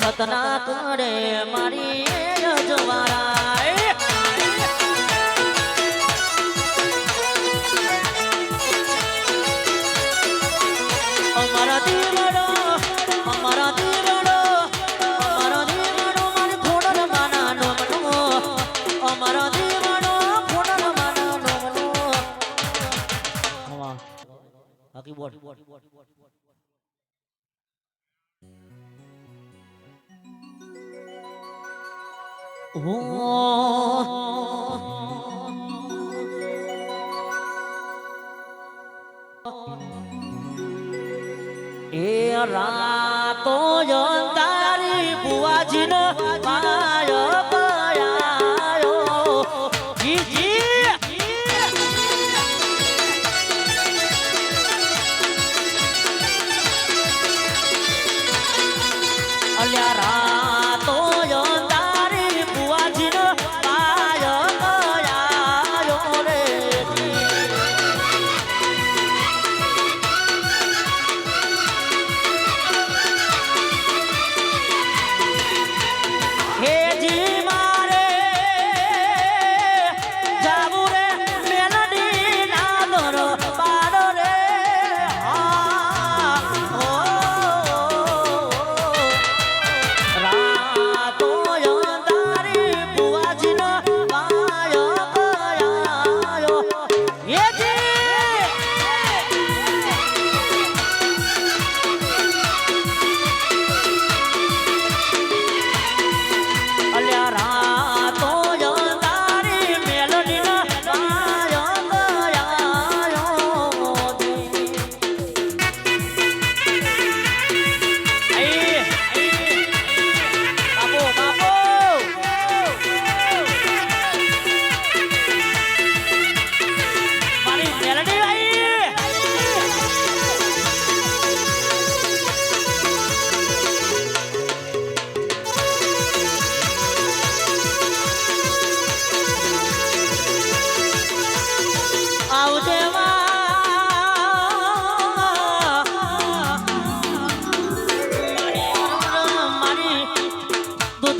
સતના કરે મારી જવારા বাকি বট ও এ রাত যন্তারি বুয়াজিনা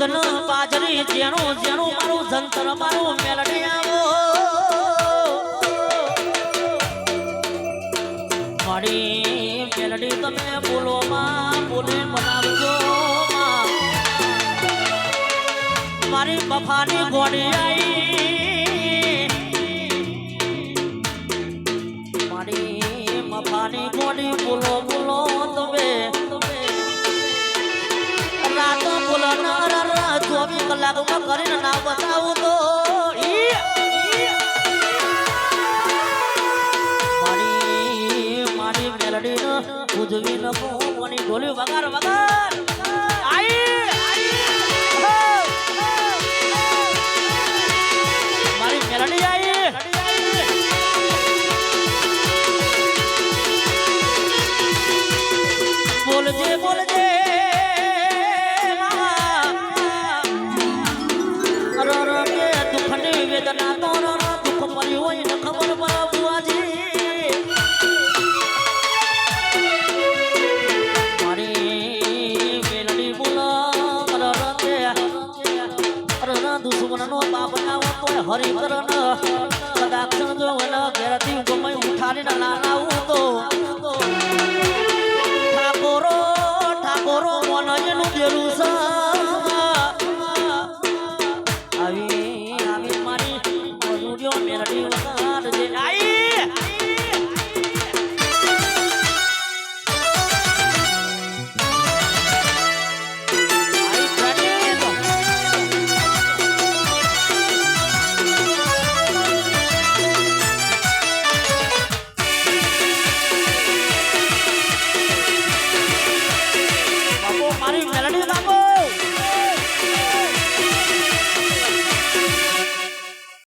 દૂધનો પાજરી જેનું જેનું મારું જંતર, મારું મેલડી આવો. મારી મેલડી તમે બોલો માં, બોલે બનાવજો મારી બફાની ગોડી આઈ. મારી મફાની ગોડી બોલો બોલો કલાકમાં કરીને ના બતાવું તો. મારી મારી મેલડી નો ઉજવી નકો કોની ઢોલ્યું વગાર વગાર હરિકરણ કદાચ જો વન ઘેરથી ગમે લાલાવું તો ઠાકોરો મનજનું દેરું છે.